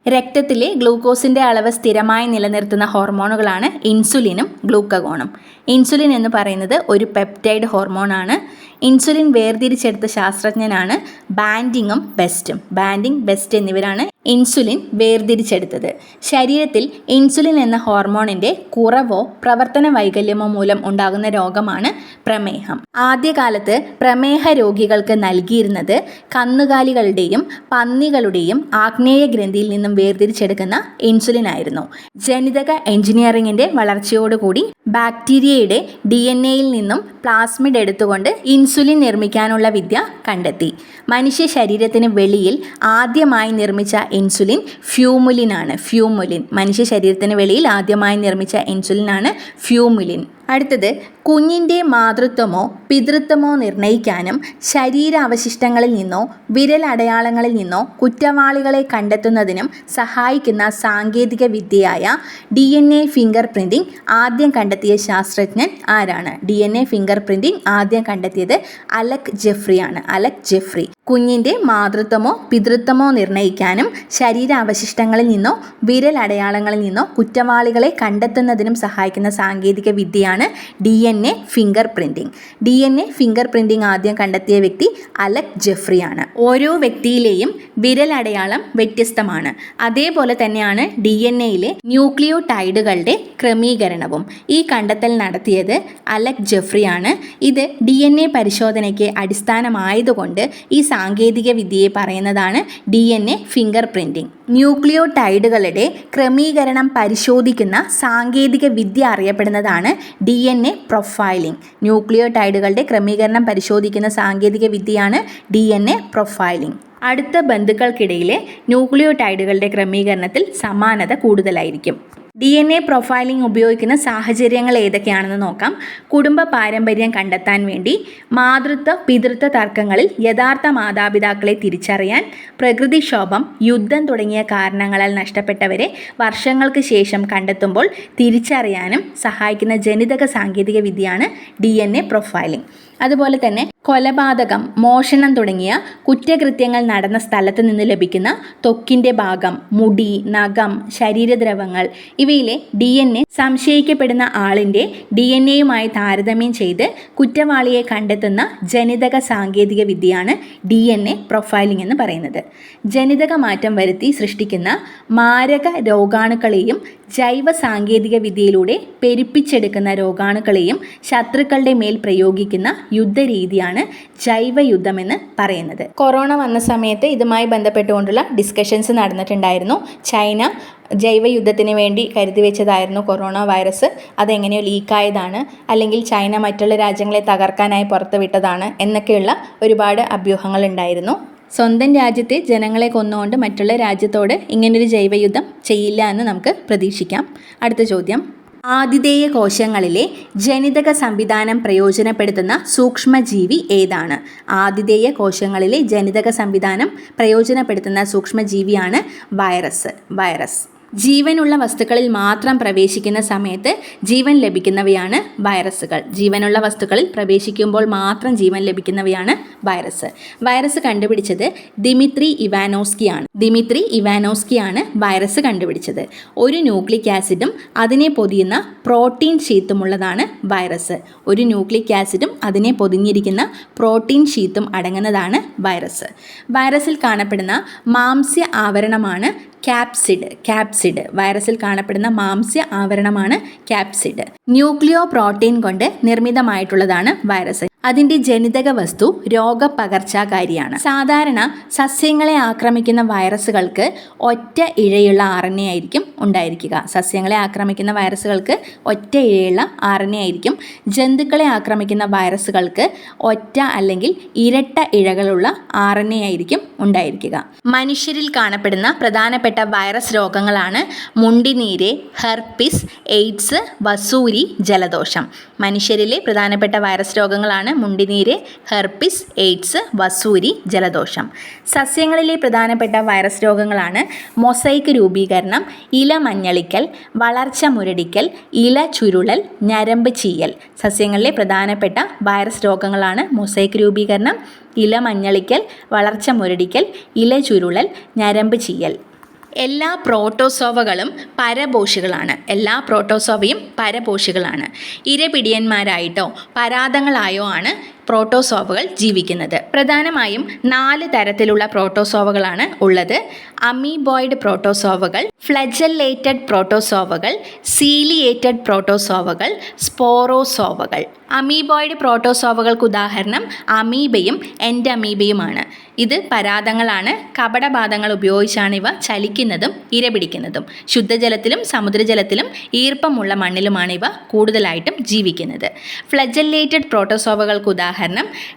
രക്തത്തിലെ ഗ്ലൂക്കോസിന്റെ അളവ് സ്ഥിരമായി നിലനിർത്തുന്ന ഹോർമോണുകളാണ് ഇൻസുലിനും ഗ്ലൂക്കഗോണും ഇൻസുലിൻ എന്ന് പറയുന്നത് ഒരു പെപ്റ്റൈഡ് ഹോർമോണാണ്. ഇൻസുലിൻ വേർതിരിച്ചെടുത്ത ശാസ്ത്രജ്ഞനാണ് ബാൻഡിങ്ങും ബെസ്റ്റും. ബാൻഡിങ് ബെസ്റ്റ് എന്നിവരാണ് ഇൻസുലിൻ വേർതിരിച്ചെടുത്തത്. ശരീരത്തിൽ ഇൻസുലിൻ എന്ന ഹോർമോണിന്റെ കുറവോ പ്രവർത്തന വൈകല്യമോ മൂലം ഉണ്ടാകുന്ന രോഗമാണ് പ്രമേഹം. ആദ്യകാലത്ത് പ്രമേഹ രോഗികൾക്ക് നൽകിയിരുന്നത് കന്നുകാലികളുടെയും പന്നികളുടെയും ആഗ്നേയ ഗ്രന്ഥിയിൽ നിന്നും വേർതിരിച്ചെടുക്കുന്ന ഇൻസുലിൻ ആയിരുന്നു. ജനിതക എഞ്ചിനീയറിംഗിന്റെ വളർച്ചയോടുകൂടി ബാക്ടീരിയയുടെ ഡി എൻ എയിൽ നിന്നും പ്ലാസ്മിഡ് എടുത്തുകൊണ്ട് ഇൻസുലിൻ നിർമ്മിക്കാനുള്ള വിദ്യ കണ്ടെത്തി. മനുഷ്യ ശരീരത്തിന് വെളിയിൽ ആദ്യമായി നിർമ്മിച്ച ഇൻസുലിൻ ഫ്യൂമുലിനാണ് ഫ്യൂമുലിൻ. മനുഷ്യ ശരീരത്തിന് വെളിയിൽ ആദ്യമായി നിർമ്മിച്ച ഇൻസുലിനാണ് ഫ്യൂമുലിൻ. അടുത്തത് കുഞ്ഞിന്റെ മാതൃത്വമോ പിതൃത്വമോ നിർണയിക്കാനും ശരീരാവശിഷ്ടങ്ങളിൽ നിന്നോ വിരലടയാളങ്ങളിൽ നിന്നോ കുറ്റവാളികളെ കണ്ടെത്തുന്നതിനും സഹായിക്കുന്ന സാങ്കേതിക വിദ്യയായ D N A fingerprinting ആദ്യം കണ്ടെത്തിയ ശാസ്ത്രജ്ഞൻ ആരാണ്? D N A fingerprinting ആദ്യം കണ്ടെത്തിയത് അലക് ജെഫ്രിയാണ് അലക് ജെഫ്രി. കുഞ്ഞിന്റെ മാതൃത്വമോ പിതൃത്വമോ നിർണയിക്കാനും ശരീരാവശിഷ്ടങ്ങളിൽ നിന്നോ വിരലടയാളങ്ങളിൽ നിന്നോ കുറ്റവാളികളെ കണ്ടെത്തുന്നതിനും സഹായിക്കുന്ന സാങ്കേതിക വിദ്യയാണ് D N A fingerprinting D N A fingerprinting ആദ്യം കണ്ടെത്തിയ വ്യക്തി അലക് ജെഫ്രിയാണ് ഓരോ വ്യക്തിയിലെയും വിരലടയാളം വ്യത്യസ്തമാണ്. അതേപോലെ തന്നെയാണ് ഡി എൻ എയിലെ ന്യൂക്ലിയോടൈഡുകളുടെ ക്രമീകരണവും. ഈ കണ്ടെത്തൽ നടത്തിയത് അലക് ജെഫ്രിയാണ് ഇത് ഡി എൻ എ പരിശോധനയ്ക്ക് അടിസ്ഥാനമായതുകൊണ്ട് ഈ സാങ്കേതിക വിദ്യയെ പറയുന്നതാണ് D N A fingerprinting ന്യൂക്ലിയോടൈഡുകളുടെ ക്രമീകരണം പരിശോധിക്കുന്ന സാങ്കേതിക വിദ്യ അറിയപ്പെടുന്നതാണ് ഡി എൻ എ പ്രൊഫൈലിംഗ്. ന്യൂക്ലിയോടൈഡുകളുടെ ക്രമീകരണം പരിശോധിക്കുന്ന സാങ്കേതിക വിദ്യയാണ് ഡി എൻ എ പ്രൊഫൈലിംഗ്. അടുത്ത ബന്ധുക്കൾക്കിടയിലെ ന്യൂക്ലിയോടൈഡുകളുടെ ക്രമീകരണത്തിൽ സമാനത കൂടുതലായിരിക്കും. ഡി എൻ എ പ്രൊഫൈലിംഗ് ഉപയോഗിക്കുന്ന സാഹചര്യങ്ങൾ ഏതൊക്കെയാണെന്ന് നോക്കാം. കുടുംബ പാരമ്പര്യം കണ്ടെത്താൻ വേണ്ടി മാതൃത്വ പിതൃത്വ തർക്കങ്ങളിൽ യഥാർത്ഥ മാതാപിതാക്കളെ തിരിച്ചറിയാൻ പ്രകൃതിക്ഷോഭം യുദ്ധം തുടങ്ങിയ കാരണങ്ങളാൽ നഷ്ടപ്പെട്ടവരെ വർഷങ്ങൾക്ക് ശേഷം കണ്ടെത്തുമ്പോൾ തിരിച്ചറിയാനും സഹായിക്കുന്ന ജനിതക സാങ്കേതിക വിദ്യയാണ് ഡി എൻ എ പ്രൊഫൈലിംഗ് അതുപോലെ തന്നെ കൊലപാതകം മോഷണം തുടങ്ങിയ കുറ്റകൃത്യങ്ങൾ നടന്ന സ്ഥലത്ത് നിന്ന് ലഭിക്കുന്ന തൊക്കിന്റെ ഭാഗം മുടി നഖം ശരീരദ്രവങ്ങൾ ഇവയിലെ ഡി എൻ എ സംശയിക്കപ്പെടുന്ന ആളിന്റെ ഡി എൻ എയുമായി താരതമ്യം ചെയ്ത് കുറ്റവാളിയെ കണ്ടെത്തുന്ന ജനിതക സാങ്കേതിക വിദ്യയാണ് ഡി എൻ എ പ്രൊഫൈലിംഗ് എന്ന് പറയുന്നത്. ജനിതക മാറ്റം വരുത്തി സൃഷ്ടിക്കുന്ന മാരക രോഗാണുക്കളെയും ജൈവ സാങ്കേതിക വിദ്യയിലൂടെ പെരുപ്പിച്ചെടുക്കുന്ന രോഗാണുക്കളെയും ശത്രുക്കളുടെ മേൽ പ്രയോഗിക്കുന്ന യുദ്ധരീതിയാണ് ജൈവ യുദ്ധമെന്ന് പറയുന്നത്. കൊറോണ വന്ന സമയത്ത് ഇതുമായി ബന്ധപ്പെട്ടുകൊണ്ടുള്ള ഡിസ്കഷൻസ് നടന്നിട്ടുണ്ടായിരുന്നു. ചൈന ജൈവ യുദ്ധത്തിന് വേണ്ടി കരുതി വെച്ചതായിരുന്നു കൊറോണ വൈറസ്. അതെങ്ങനെയോ ലീക്കായതാണ്. അല്ലെങ്കിൽ ചൈന മറ്റുള്ള രാജ്യങ്ങളെ തകർക്കാനായി പുറത്തുവിട്ടതാണ് എന്നൊക്കെയുള്ള ഒരുപാട് അഭ്യൂഹങ്ങളുണ്ടായിരുന്നു. സ്വന്തം രാജ്യത്തെ ജനങ്ങളെ കൊന്നുകൊണ്ട് മറ്റുള്ള രാജ്യത്തോട് ഇങ്ങനൊരു ജൈവയുദ്ധം ചെയ്യില്ല എന്ന് നമുക്ക് പ്രതീക്ഷിക്കാം. അടുത്ത ചോദ്യം. ആതിഥേയ കോശങ്ങളിലെ ജനിതക സംവിധാനം പ്രയോജനപ്പെടുത്തുന്ന സൂക്ഷ്മജീവി ഏതാണ്? ആതിഥേയ കോശങ്ങളിലെ ജനിതക സംവിധാനം പ്രയോജനപ്പെടുത്തുന്ന സൂക്ഷ്മജീവിയാണ് വൈറസ്. വൈറസ്. ജീവനുള്ള വസ്തുക്കളിൽ മാത്രം പ്രവേശിക്കുന്ന സമയത്ത് ജീവൻ ലഭിക്കുന്നവയാണ് വൈറസുകൾ. ജീവനുള്ള വസ്തുക്കളിൽ പ്രവേശിക്കുമ്പോൾ മാത്രം ജീവൻ ലഭിക്കുന്നവയാണ് വൈറസ്. വൈറസ് കണ്ടുപിടിച്ചത് ദിമിത്രി ഇവാനോസ്കിയാണ്. ദിമിത്രി ഇവാനോസ്കിയാണ് വൈറസ് കണ്ടുപിടിച്ചത്. ഒരു ന്യൂക്ലിക് ആസിഡും അതിനെ പൊതിയുന്ന പ്രോട്ടീൻ ഷീത്തുമുള്ളതാണ് വൈറസ്. ഒരു ന്യൂക്ലിക് ആസിഡും അതിനെ പൊതിഞ്ഞിരിക്കുന്ന പ്രോട്ടീൻ ഷീത്തും അടങ്ങുന്നതാണ് വൈറസ്. വൈറസിൽ കാണപ്പെടുന്ന മാംസ്യ ആവരണമാണ് ക്യാപ്സിഡ് ക്യാപ്സിഡ്. വൈറസിൽ കാണപ്പെടുന്ന മാംസ്യ ആവരണമാണ് ക്യാപ്സിഡ്. ന്യൂക്ലിയോ പ്രോട്ടീൻ കൊണ്ട് നിർമ്മിതമായിട്ടുള്ളതാണ് വൈറസ്. അതിന്റെ ജനിതക വസ്തു രോഗപകർച്ചാകാരിയാണ്. സാധാരണ സസ്യങ്ങളെ ആക്രമിക്കുന്ന വൈറസുകൾക്ക് ഒറ്റ ഇഴയുള്ള ആർ എൻ എ ആയിരിക്കും ഉണ്ടായിരിക്കുക. സസ്യങ്ങളെ ആക്രമിക്കുന്ന വൈറസുകൾക്ക് ഒറ്റ ഇഴയുള്ള ആർ എൻ എ ആയിരിക്കും. ജന്തുക്കളെ ആക്രമിക്കുന്ന വൈറസുകൾക്ക് ഒറ്റ അല്ലെങ്കിൽ ഇരട്ട ഇഴകളുള്ള ആർ എൻ എ ആയിരിക്കും ഉണ്ടായിരിക്കുക. മനുഷ്യരിൽ കാണപ്പെടുന്ന പ്രധാനപ്പെട്ട വൈറസ് രോഗങ്ങളാണ് മുണ്ടിനീര് ഹെർപ്പിസ് എയ്ഡ്സ് വസൂരി ജലദോഷം. മനുഷ്യരിലെ പ്രധാനപ്പെട്ട വൈറസ് രോഗങ്ങളാണ് മുണ്ടിനീര് ഹെർപ്പിസ് എയ്ഡ്സ് വസൂരി ജലദോഷം. സസ്യങ്ങളിലെ പ്രധാനപ്പെട്ട വൈറസ് രോഗങ്ങളാണ് മൊസൈക്ക് രൂപീകരണം ഇല മഞ്ഞളിക്കൽ വളർച്ച മുരടിക്കൽ ഇല ചുരുളൽ ഞരമ്പ് ചീയൽ. സസ്യങ്ങളിലെ പ്രധാനപ്പെട്ട വൈറസ് രോഗങ്ങളാണ് മൊസൈക്ക് രൂപീകരണം ഇല മഞ്ഞളിക്കൽ വളർച്ച മുരടിക്കൽ ഇല ചുരുളൽ ഞരമ്പ് ചീയൽ. എല്ലാ പ്രോട്ടോസോവകളും പരപോഷികളാണ്. എല്ലാ പ്രോട്ടോസോവയും പരപോഷികളാണ്. ഇരപിടിയന്മാരായിട്ടോ പരാതങ്ങളായോ ആണ് പ്രോട്ടോസോവകൾ ജീവിക്കുന്നത്. പ്രധാനമായും നാല് തരത്തിലുള്ള പ്രോട്ടോസോവകളാണ് ഉള്ളത്. അമീബോയിഡ് പ്രോട്ടോസോവകൾ ഫ്ലജല്ലേറ്റഡ് പ്രോട്ടോസോവകൾ സീലിയേറ്റഡ് പ്രോട്ടോസോവകൾ സ്പോറോസോവകൾ. അമീബോയിഡ് പ്രോട്ടോസോവകൾക്ക് ഉദാഹരണം അമീബയും എൻഡമീബയുമാണ്. ഇത് പരാതങ്ങളാണ് കപടപാദങ്ങൾ ഉപയോഗിച്ചാണ് ഇവ ചലിക്കുന്നതും ഇരപിടിക്കുന്നതും. ശുദ്ധജലത്തിലും സമുദ്രജലത്തിലും ഈർപ്പമുള്ള മണ്ണിലുമാണ് ഇവ കൂടുതലായിട്ടും ജീവിക്കുന്നത്. ഫ്ലജല്ലേറ്റഡ് പ്രോട്ടോസോവകൾക്ക് ഉദാഹരണം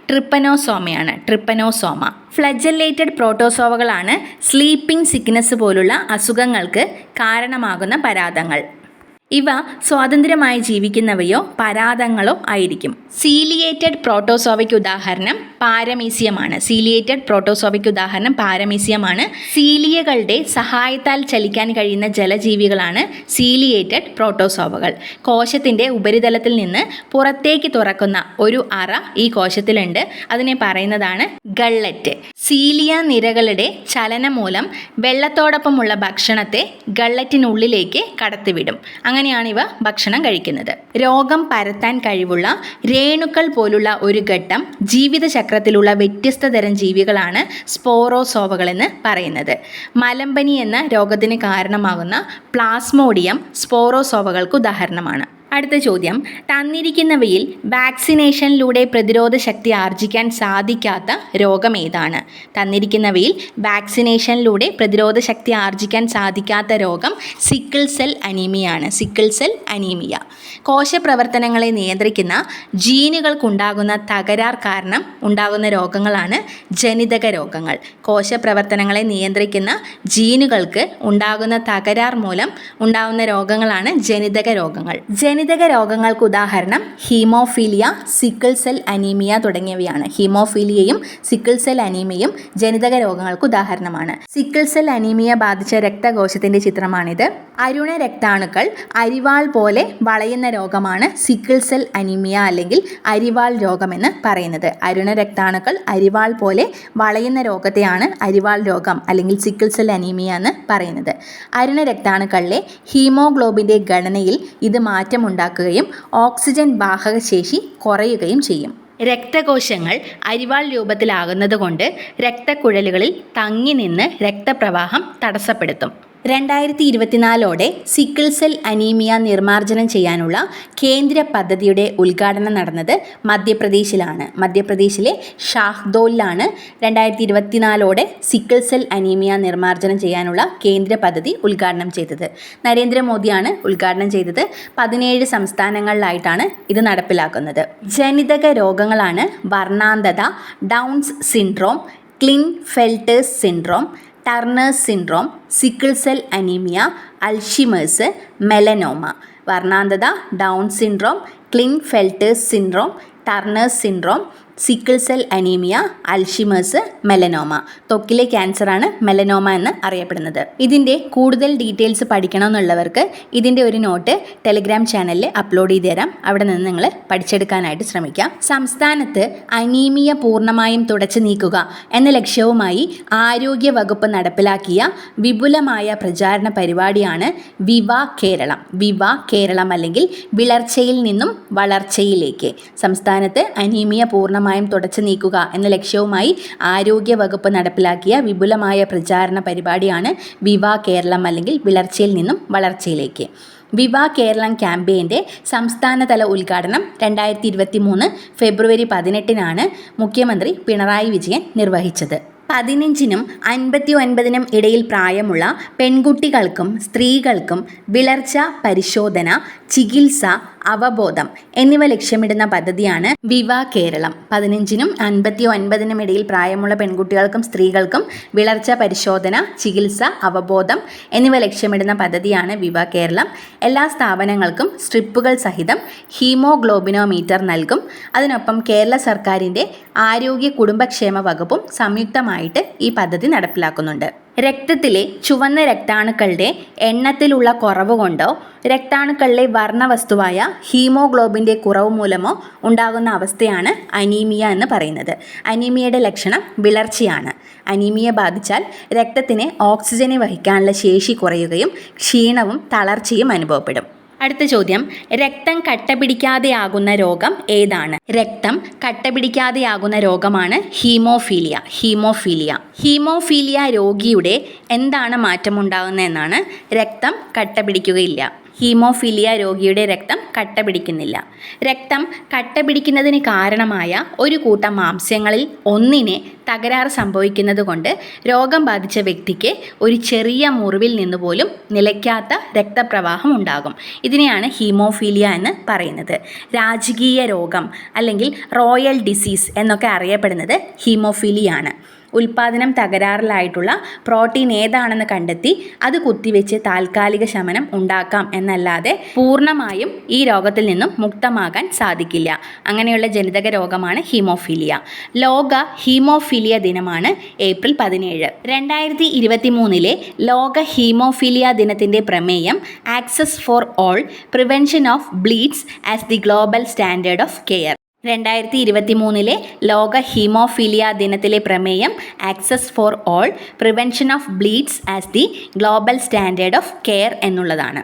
ട്രിപ്പനോസോമയാണ്. ട്രിപ്പനോസോമ ഫ്ലജല്ലേറ്റഡ് പ്രോട്ടോസോവകളാണ് സ്ലീപ്പിംഗ് സിക്നസ് പോലുള്ള അസുഖങ്ങൾക്ക് കാരണമാകുന്ന പരാതങ്ങൾ ഇവ സ്വാതന്ത്ര്യമായി ജീവിക്കുന്നവയോ പരാതങ്ങളോ ആയിരിക്കും. സീലിയേറ്റഡ് പ്രോട്ടോസോവയ്ക്ക് ഉദാഹരണം പാരമീസിയമാണ്. സീലിയേറ്റഡ് പ്രോട്ടോസോവയ്ക്ക് ഉദാഹരണം പാരമീസിയമാണ്. സീലിയകളുടെ സഹായത്താൽ ചലിക്കാൻ കഴിയുന്ന ജലജീവികളാണ് സീലിയേറ്റഡ് പ്രോട്ടോസോവകൾ കോശത്തിന്റെ ഉപരിതലത്തിൽ നിന്ന് പുറത്തേക്ക് തുറക്കുന്ന ഒരു അറ ഈ കോശത്തിലുണ്ട്. അതിനെ പറയുന്നതാണ് ഗള്ളറ്റ്. സീലിയ നിരകളുടെ ചലനം മൂലം വെള്ളത്തോടൊപ്പമുള്ള ഭക്ഷണത്തെ ഗള്ളറ്റിനുള്ളിലേക്ക് കടത്തിവിടും. അങ്ങനെയാണ് ഇവ ഭക്ഷണം കഴിക്കുന്നത്. രോഗം പരത്താൻ കഴിവുള്ള രേണുക്കൾ പോലുള്ള ഒരു ഘട്ടം ജീവിതചക്രത്തിലുള്ള വ്യത്യസ്ത തരം ജീവികളാണ് സ്പോറോസോവകൾ എന്ന് പറയുന്നത്. മലമ്പനി എന്ന രോഗത്തിന് കാരണമാകുന്ന പ്ലാസ്മോഡിയം സ്പോറോസോവകൾക്ക് ഉദാഹരണമാണ്. അടുത്ത ചോദ്യം. തന്നിരിക്കുന്നവയിൽ വാക്സിനേഷനിലൂടെ പ്രതിരോധ ശക്തി ആർജിക്കാൻ സാധിക്കാത്ത രോഗം ഏതാണ്? തന്നിരിക്കുന്നവയിൽ വാക്സിനേഷനിലൂടെ പ്രതിരോധ ശക്തി ആർജിക്കാൻ സാധിക്കാത്ത രോഗം സിക്കിൾ സെൽ അനീമിയാണ് സിക്കിൾ സെൽ അനീമിയ. കോശപ്രവർത്തനങ്ങളെ നിയന്ത്രിക്കുന്ന ജീനുകൾക്കുണ്ടാകുന്ന തകരാർ കാരണം ഉണ്ടാകുന്ന രോഗങ്ങളാണ് ജനിതക രോഗങ്ങൾ. കോശപ്രവർത്തനങ്ങളെ നിയന്ത്രിക്കുന്ന ജീനുകൾക്ക് ഉണ്ടാകുന്ന തകരാർ മൂലം ഉണ്ടാകുന്ന രോഗങ്ങളാണ് ജനിതക രോഗങ്ങൾ. ജനിതക രോഗങ്ങൾക്ക് ഉദാഹരണം ഹീമോഫീലിയ സിക്കിൾ സെൽ അനീമിയ തുടങ്ങിയവയാണ്. ഹീമോഫീലിയയും സിക്കിൾ സെൽ അനീമിയയും ജനിതക രോഗങ്ങൾക്ക് ഉദാഹരണമാണ്. സിക്കിൾ സെൽ അനീമിയ ബാധിച്ച രക്തകോശത്തിന്റെ ചിത്രമാണിത്. അരുണ രക്താണുക്കൾ അരിവാൾ പോലെ വളയുന്ന രോഗമാണ് സിക്കിൾ സെൽ അനീമിയ അല്ലെങ്കിൽ അരിവാൾ രോഗമെന്ന് പറയുന്നത്. അരുണ രക്താണുക്കൾ അരിവാൾ പോലെ വളയുന്ന രോഗത്തെയാണ് അരിവാൾ രോഗം അല്ലെങ്കിൽ സിക്കിൾ സെൽ അനീമിയ എന്ന് പറയുന്നത്. അരുണ രക്താണുക്കളിലെ ഹീമോഗ്ലോബിന്റെ ഘടനയിൽ ഇത് മാറ്റമുണ്ടാക്കുകയും ഓക്സിജൻ വാഹക ശേഷി കുറയുകയും ചെയ്യും. രക്തകോശങ്ങൾ അരിവാൾ രൂപത്തിലാകുന്നതുകൊണ്ട് രക്തക്കുഴലുകളിൽ തങ്ങി നിന്ന് രക്തപ്രവാഹം തടസ്സപ്പെടുത്തും. രണ്ടായിരത്തി ഇരുപത്തിനാലോടെ സിക്കിൾ സെൽ അനീമിയ നിർമ്മാർജനം ചെയ്യാനുള്ള കേന്ദ്ര പദ്ധതിയുടെ ഉദ്ഘാടനം നടന്നത് മധ്യപ്രദേശിലാണ്. മധ്യപ്രദേശിലെ ഷാഹ്ദോലിലാണ് രണ്ടായിരത്തി ഇരുപത്തിനാലോടെ സിക്കിൾ സെൽ അനീമിയ നിർമ്മാർജനം ചെയ്യാനുള്ള കേന്ദ്ര പദ്ധതി ഉദ്ഘാടനം ചെയ്തത്. നരേന്ദ്രമോദിയാണ് ഉദ്ഘാടനം ചെയ്തത്. പതിനേഴ് സംസ്ഥാനങ്ങളിലായിട്ടാണ് ഇത് നടപ്പിലാക്കുന്നത്. ജനിതക രോഗങ്ങളാണ് വർണാന്തത Down's syndrome Klinefelter's syndrome Turner's syndrome sickle cell anaemia Alzheimer's melanoma വർണാന്തത Down syndrome Klinefelter's syndrome Turner's syndrome sickle cell anaemia Alzheimer's melanoma. ത്വക്കിലെ ക്യാൻസറാണ് മെലനോമ എന്ന് അറിയപ്പെടുന്നത്. ഇതിന്റെ കൂടുതൽ ഡീറ്റെയിൽസ് പഠിക്കണമെന്നുള്ളവർക്ക് ഇതിന്റെ ഒരു നോട്ട് ടെലിഗ്രാം ചാനലിൽ അപ്ലോഡ് ചെയ്ത് തരാം. അവിടെ നിന്ന് നിങ്ങൾ പഠിച്ചെടുക്കാനായിട്ട് ശ്രമിക്കാം. സംസ്ഥാനത്ത് അനീമിയ പൂർണമായും തുടച്ചു നീക്കുക എന്ന ലക്ഷ്യവുമായി ആരോഗ്യ വകുപ്പ് നടപ്പിലാക്കിയ വിപുലമായ പ്രചാരണ പരിപാടിയാണ് വിവ കേരളം. വിവ കേരളം അല്ലെങ്കിൽ വിളർച്ചയിൽ നിന്നും വളർച്ചയിലേക്ക്. സംസ്ഥാനത്ത് അനീമിയ പൂർണമായും തുടച്ചു നീക്കുക എന്ന ലക്ഷ്യവുമായി ആരോഗ്യ വകുപ്പ് നടപ്പിലാക്കിയ വിപുലമായ പ്രചാരണ പരിപാടിയാണ് വിവാ കേരളം അല്ലെങ്കിൽ വിളർച്ചയിൽ നിന്നും വളർച്ചയിലേക്ക്. വിവാ കേരളം ക്യാമ്പയിന്റെ സംസ്ഥാനതല ഉദ്ഘാടനം രണ്ടായിരത്തി ഇരുപത്തി മൂന്ന് ഫെബ്രുവരി പതിനെട്ടിനാണ് മുഖ്യമന്ത്രി പിണറായി വിജയൻ നിർവഹിച്ചത്. പതിനഞ്ചിനും അൻപത്തി ഒൻപതിനും ഇടയിൽ പ്രായമുള്ള പെൺകുട്ടികൾക്കും സ്ത്രീകൾക്കും വിളർച്ച പരിശോധന ചികിത്സ അവബോധം എന്നിവ ലക്ഷ്യമിടുന്ന പദ്ധതിയാണ് വിവ കേരളം. പതിനഞ്ചിനും അൻപത്തി ഒൻപതിനും ഇടയിൽ പ്രായമുള്ള പെൺകുട്ടികൾക്കും സ്ത്രീകൾക്കും വിളർച്ച പരിശോധന ചികിത്സ അവബോധം എന്നിവ ലക്ഷ്യമിടുന്ന പദ്ധതിയാണ് വിവ കേരളം. എല്ലാ സ്ഥാപനങ്ങൾക്കും സ്ട്രിപ്പുകൾ സഹിതം ഹീമോഗ്ലോബിനോമീറ്റർ നൽകും. അതിനൊപ്പം കേരള സർക്കാരിന്റെ ആരോഗ്യ കുടുംബക്ഷേമ വകുപ്പും സംയുക്തമായിട്ട് ഈ പദ്ധതി നടപ്പിലാക്കുന്നുണ്ട്. രക്തത്തിലെ ചുവന്ന രക്താണുക്കളുടെ എണ്ണത്തിലുള്ള കുറവ് കൊണ്ടോ രക്താണുക്കളിലെ വർണവസ്തുവായ ഹീമോഗ്ലോബിന്റെ കുറവ് മൂലമോ ഉണ്ടാകുന്ന അവസ്ഥയാണ് അനീമിയ എന്ന് പറയുന്നത്. അനീമിയയുടെ ലക്ഷണം വിളർച്ചയാണ്. അനീമിയ ബാധിച്ചാൽ രക്തത്തിന് ഓക്സിജനെ വഹിക്കാനുള്ള ശേഷി കുറയുകയും ക്ഷീണവും തളർച്ചയും അനുഭവപ്പെടും. അടുത്ത ചോദ്യം. രക്തം കട്ട പിടിക്കാതെയാകുന്ന രോഗം ഏതാണ്? രക്തം കട്ട പിടിക്കാതെയാകുന്ന രോഗമാണ് ഹീമോഫീലിയ. ഹീമോഫീലിയ. ഹീമോഫീലിയ രോഗിയുടെ എന്താണ് മാറ്റമുണ്ടാകുന്നതെന്നാണ് രക്തം കട്ടപിടിക്കുകയില്ല. ഹീമോഫീലിയ രോഗിയുടെ രക്തം കട്ട പിടിക്കുന്നില്ല രക്തം കട്ട പിടിക്കുന്നതിന് കാരണമായ ഒരു കൂട്ടം മാംസ്യങ്ങളിൽ ഒന്നിനെ തകരാറ് സംഭവിക്കുന്നത് കൊണ്ട് രോഗം ബാധിച്ച വ്യക്തിക്ക് ഒരു ചെറിയ മുറിവിൽ നിന്ന് പോലും നിലയ്ക്കാത്ത രക്തപ്രവാഹം ഉണ്ടാകും. ഇതിനെയാണ് ഹീമോഫീലിയ എന്ന് പറയുന്നത്. രാജകീയ രോഗം അല്ലെങ്കിൽ റോയൽ ഡിസീസ് എന്നൊക്കെ അറിയപ്പെടുന്നത് ഹീമോഫീലിയാണ്. ഉൽപാദനം തകരാറിലായിട്ടുള്ള പ്രോട്ടീൻ ഏതാണെന്ന് കണ്ടെത്തി അത് കുത്തിവെച്ച് താൽക്കാലിക ശമനം ഉണ്ടാക്കാം എന്നല്ലാതെ പൂർണമായും ഈ രോഗത്തിൽ നിന്നും മുക്തമാകാൻ സാധിക്കില്ല. അങ്ങനെയുള്ള ജനിതക രോഗമാണ് ഹീമോഫീലിയ. ലോക ഹീമോഫീലിയ ദിനമാണ് ഏപ്രിൽ പതിനേഴ്. രണ്ടായിരത്തി ഇരുപത്തി മൂന്നിലെ ലോക ഹീമോഫീലിയ ദിനത്തിന്റെ പ്രമേയം access for all prevention of bleeds as the global standard of care. രണ്ടായിരത്തി ഇരുപത്തി മൂന്നിലെ ലോക ഹീമോഫീലിയ ദിനത്തിലെ പ്രമേയം access for all prevention of bleeds as the global standard of care എന്നുള്ളതാണ്.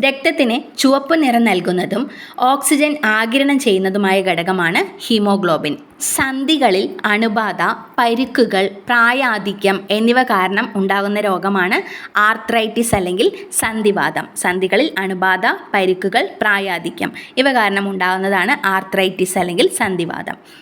രക്തത്തിന് ചുവപ്പ് നിറം നൽകുന്നതും ഓക്സിജൻ ആകിരണം ചെയ്യുന്നതുമായ ഘടകമാണ് ഹീമോഗ്ലോബിൻ. സന്ധികളിൽ അണുബാധ പരിക്കുകൾ പ്രായാധിക്യം എന്നിവ കാരണം ഉണ്ടാകുന്ന രോഗമാണ് ആർത്രൈറ്റിസ് അല്ലെങ്കിൽ സന്ധിവാദം. സന്ധികളിൽ അണുബാധ പരിക്കുകൾ പ്രായാധിക്യം ഇവ കാരണം ഉണ്ടാകുന്നതാണ് ആർത്രൈറ്റിസ് അല്ലെങ്കിൽ സന്ധിവാദം.